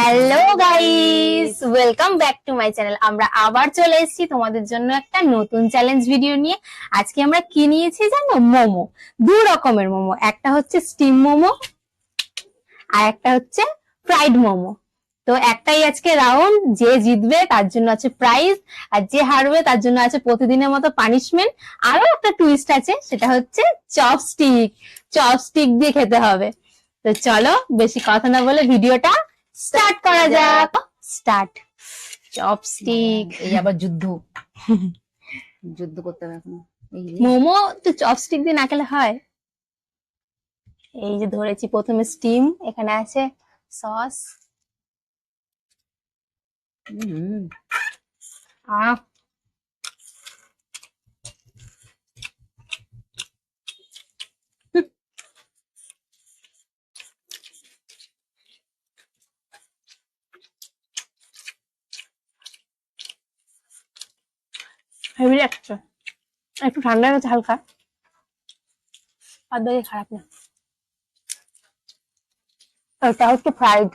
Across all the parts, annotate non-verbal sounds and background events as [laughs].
Hello guys welcome back to my channel আমরা আবার চলে এসেছি তোমাদের জন্য একটা নতুন চ্যালেঞ্জ ভিডিও নিয়ে। আজকে আমরা কি নিয়েছি জানো? মোমো। দু রকমের মোমো। একটা হচ্ছে স্টিম মোমো, আর একটা হচ্ছে ফ্রাইড মোমো। তো একটাই আজকে রাউন্ড যে জিতবে, তার জন্য আছে প্রাইজ আর যে হারবে, তার জন্য আছে প্রতিদিনের মতো পানিশমেন্ট আরও একটা টুইস্ট আছে, সেটা হচ্ছে চপস্টিক চপস্টিক দিয়ে খেতে হবে। তো চলো, বেশি কথা না বলে ভিডিওটা স্টার্ট করা যাক। স্টার্ট চপস্টিক এই আবার যুদ্ধ। [laughs] যুদ্ধ করতে হবে এখন। এই মোমো তো চপস্টিক দিয়ে না খেলে হয়। এই যে ধরেছি প্রথমে স্টিম এখানে আছে সস হুম, আহ হেভি লাগছে একটু ঠান্ডা হয়ে গেছে হালকা। আর দেখে খারাপ না। এটা হচ্ছে ফ্রাইড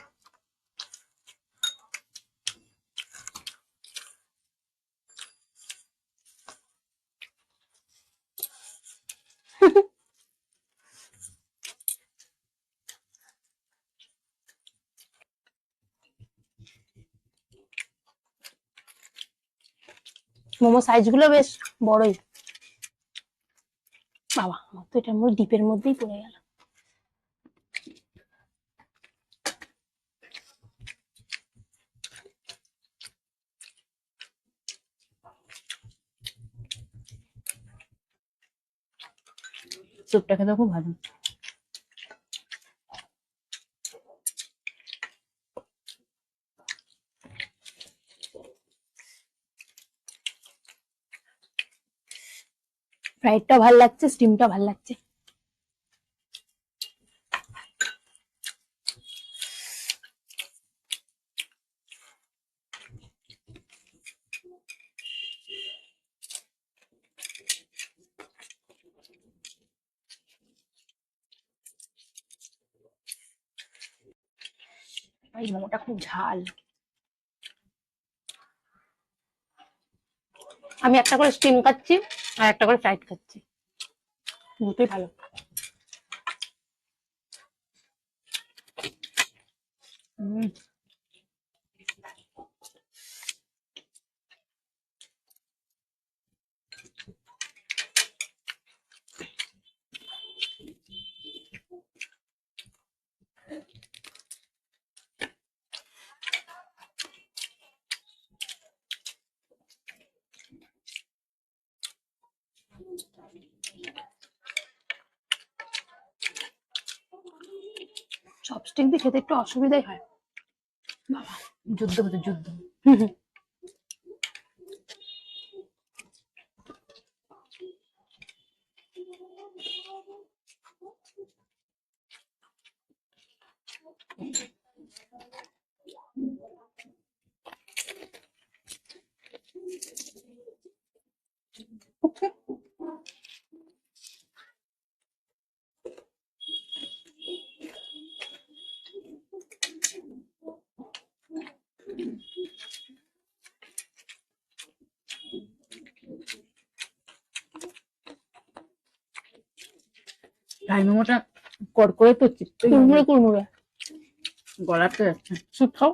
মোমো সাইজগুলো বেশ বড়ই। বাবা, আমার তো মধ্যে ডিপের মধ্যেই পড়ে গেল। স্যুপটা খেতে খুব ভালো। ফ্রাইডটা ভালো লাগছে স্টিমটা ভালো লাগছে। এই মোমোটা খুব ঝাল। আমি একটা করে স্টিম খাচ্ছি। আর একটা করে ফ্রাইড খাচ্ছি। দুটোই ভালো। হুম, চপস্টিক দিয়ে খেতে একটু অসুবিধাই হয়। বাবা যুদ্ধ হতো যুদ্ধ। ফ্রাই মোমোটা কড়কড়ে তো কুড়মুড়ে কুড়মুড়ে। গলাতে যাচ্ছে। সুপ খাও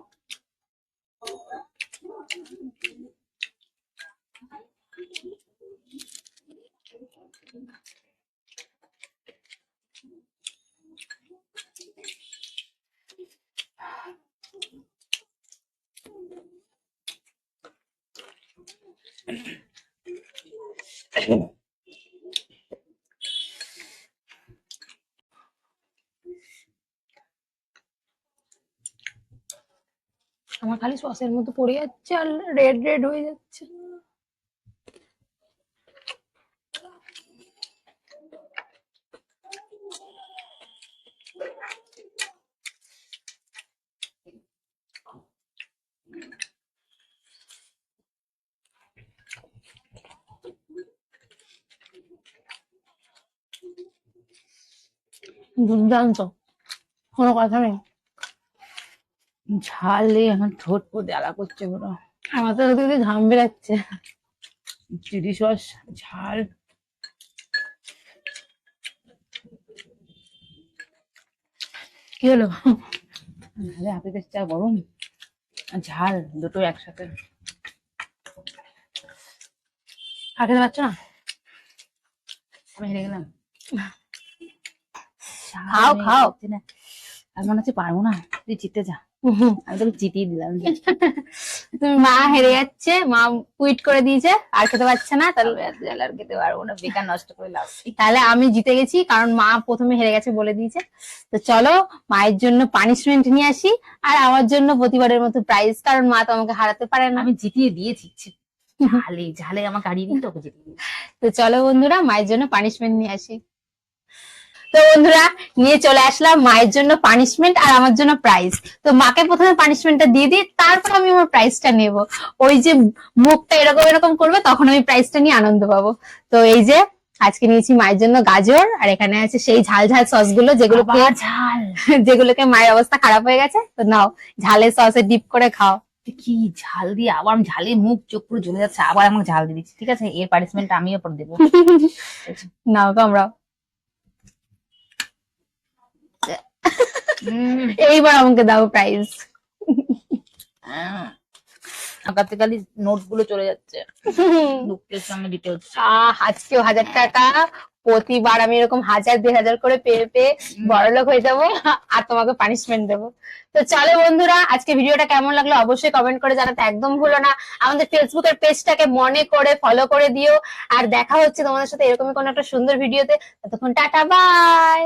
আমার খালি সসের মধ্যে পড়ে যাচ্ছে আর রেড রেড হয়ে যাচ্ছে। দুর্দান্ত কোনো কথা নেই। ঝালে আমার ঠোঁট জ্বালা করছে পুরো। আমার তো ওদিকে ঘাম বেরাচ্ছে। চিলি সস ঝাল। কি হলো? ঝালে হাতে চা গরম ঝাল দুটো একসাথে। খেতে পারছ না? আমি হেরে গেলাম। খাও, খাও। না। মনে হচ্ছে পারব না। তুই জিতে যা। আমি তোকে জিতিয়ে দিলাম। [laughs] তুমি মা হেরে যাচ্ছে মা কুইট করে দিয়েছে আর খেতে পারছে না তাহলে আর খেতে পারব না বেকার নষ্ট করে লাভ তাহলে আমি জিতে গেছি কারণ মা প্রথমে হেরে গেছে বলে দিয়েছে। তো চলো মায়ের জন্য পানিশমেন্ট নিয়ে আসি আর আমার জন্য প্রতিবারের মতো প্রাইজ কারণ মা তো আমাকে হারাতে পারে না। আমি জিতিয়ে দিয়েছি ঝালে ঝালে আমাকে হারিয়ে দিই তোকে জিতিয়ে তো চলো বন্ধুরা মায়ের জন্য পানিশমেন্ট নিয়ে আসি। তো বন্ধুরা নিয়ে চলে আসলাম মায়ের জন্য পানিশমেন্ট আর আমার জন্য প্রাইজ তো মাকে প্রথমে পানিশমেন্টটা দিয়ে দিই তারপর আমি আমার প্রাইজটা নেব। ওই যে মুখটা এরকম এরকম করবে তখন আমি প্রাইজটা নিয়ে আনন্দ পাবো। তো এই যে আজকে নিয়েছি মায়ের জন্য গাজর আর এখানে আছে সেই ঝাল ঝাল সসগুলো যেগুলো ঝাল। [laughs] যেগুলোকে মায়ের অবস্থা খারাপ হয়ে গেছে তো নাও ঝালের সসে ডিপ করে খাও। কি ঝাল দিয়ে আবার ঝালে মুখ চোখ পুরো জ্বলে যাচ্ছে আবার আমাকে ঝাল দিয়ে দিচ্ছি ঠিক আছে? এর পানিশমেন্ট আমিও পর দেবো। [laughs] নাও কামড়াও [laughs] এইবার আমাকে দাও প্রাইজ আঁকাতে খালি নোটগুলো চলে যাচ্ছে। দুঃখের সঙ্গে ডিটেলস আজকেও হাজার টাকা প্রতিবার আমি এরকম হাজার দেড় হাজার করে পেয়ে পেয়ে বড়লোক হয়ে যাব আর তোমাকে পানিশমেন্ট দেবো। তো চলো বন্ধুরা আজকে ভিডিওটা কেমন লাগল অবশ্যই কমেন্ট করে জানাতে একদম ভুলো না। আমাদের ফেসবুকের পেজটাকে মনে করে ফলো করে দিও। আর দেখা হচ্ছে তোমাদের সাথে এরকমই কোনো একটা সুন্দর ভিডিওতে। ততক্ষণ টাটা বাই